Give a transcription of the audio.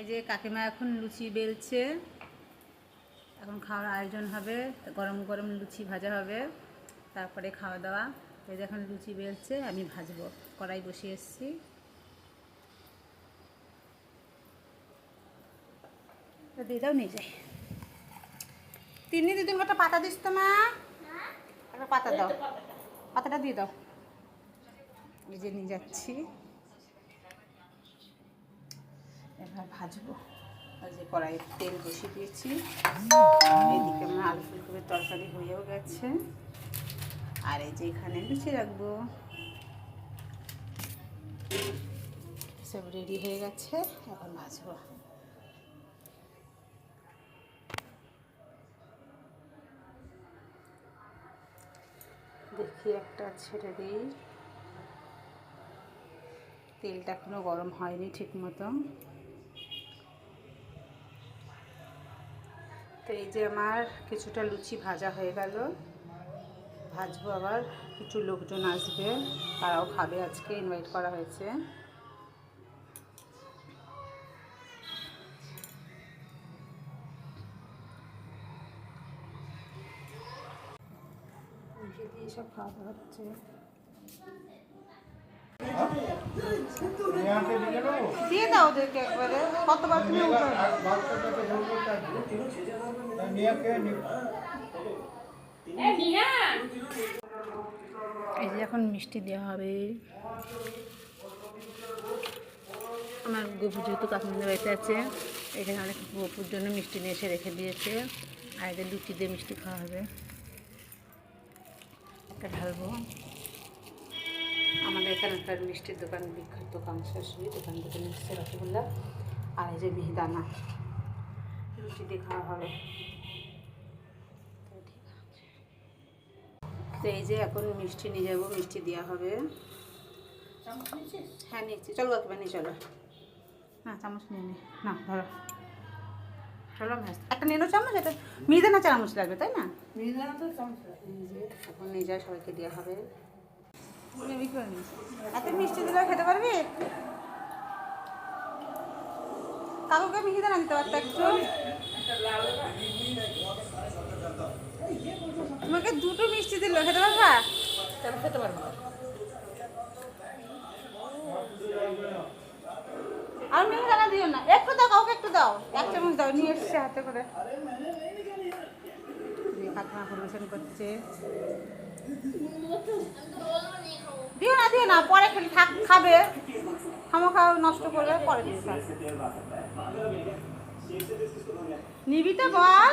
এই যে কাকিমা এখন লুচি বেলছে। এখন খাওয়ার আয়োজন হবে গরম গরম লুচি ভাজা হবে। তারপরে খাওয়া দাওয়া। এই যে এখন লুচি বেলছে আমি ভাজবো। কড়াই বসিয়ে এসেছি। তো দিয়ে দাও নিয়ে যাই। তিন্নি দিদি একটা পাতা দিস তো মা। একটা পাতা দাও। পাতাটা দিয়ে দাও। এই যে নিয়ে যাচ্ছি। এবার ভাজবো। যে কড়াইয়ে তেল বসিয়ে দিয়েছি এইদিকে আমার আলু ফুলকপির তরকারি হয়েও গেছে। আর এই যে এখানে লুচি রাখব। সব রেডি হয়ে গেছে এখন ভাজবো। দেখি একটা ছেড়ে দিই। তেলটা এখনও গরম হয়নি ঠিক মতো। তো এই যে আমার কিছুটা লুচি ভাজা হয়ে গেল। ভাজবো আবার, কিছু লোকজন আসবে, তারাও খাবে আজকে ইনভাইট করা হয়েছে। সব খাওয়া দাওয়া হচ্ছে। দিয়ে দাও ওদেরকে একবারে কতবার তুমি এই যে এখন মিষ্টি দেওয়া হবে। আমার গপু যেহেতু কাকিমাদের বাড়িতে আছে এখানে অনেক গপুর জন্য মিষ্টি নিয়ে এসে রেখে দিয়েছে। আর এদের লুচি দিয়ে মিষ্টি খাওয়া হবে। একটা ঢালবো। আমাদের এখানে একটা মিষ্টির দোকান বিখ্যাত দোকান শাশুড়ি দোকান থেকে এসছে রসগোল্লা আর এই যে মিহিদানা লুচি দিয়ে খাওয়া হবে তো ঠিক আছে। তো এই যে এখন মিষ্টি নিয়ে যাব মিষ্টি দেওয়া হবে। হ্যাঁ নিচ্ছি চলো কাকিমা নিয়ে চলো। না চামচ নিয়ে নে। না ধরো। চলো একটা নেনো চামচ এটা মিহিদানা চামচ লাগবে তাই না? এই যে এখন নিয়ে যায় সবাইকে দেওয়া হবে। নেবি করে নিস এত মিষ্টি দিলে খেতে পারবি? কাকুকে মিহিদানা দিতে পারতো একটু। তোমাকে দুটো মিষ্টি দিল খেতে পারবা? কেন খেতে পারব? আর মিহিদানা দিও না। একটু দাও কাউকে একটু দাও। এক চামচ দাও নিয়ে এসছে হাতে করে। পরিবেশন করছে। দিও না দিও না, পরে খেলে, থাক, খাবে। খামোখা নষ্ট করবে, পরে খাবে। নিবি তো বল।